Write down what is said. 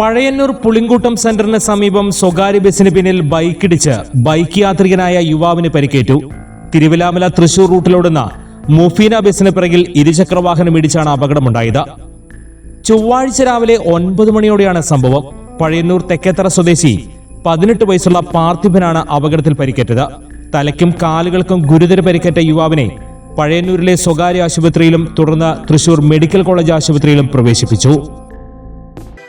പഴയന്നൂർ പുളിങ്കൂട്ടം സെന്ററിന് സമീപം സ്വകാര്യ ബസിന് പിന്നിൽ ബൈക്കിടിച്ച് ബൈക്ക് യാത്രികനായ യുവാവിന് പരിക്കേറ്റു. തിരുവിലാമല തൃശൂർ റൂട്ടിലോടുന്ന മുഫീന ബസിന് പിറകിൽ ഇരുചക്രവാഹനം ഇടിച്ചാണ് അപകടമുണ്ടായത്. ചൊവ്വാഴ്ച രാവിലെ ഒൻപത് മണിയോടെയാണ് സംഭവം. പഴയന്നൂർ തെക്കേത്തറ സ്വദേശി പതിനെട്ട് വയസ്സുള്ള പാർത്ഥിപനാണ് അപകടത്തിൽ പരിക്കേറ്റത്. തലയ്ക്കും കാലുകൾക്കും ഗുരുതര പരിക്കേറ്റ യുവാവിനെ പഴയന്നൂരിലെ സ്വകാര്യ ആശുപത്രിയിലും തുടർന്ന് തൃശൂർ മെഡിക്കൽ കോളേജ് ആശുപത്രിയിലും പ്രവേശിപ്പിച്ചു.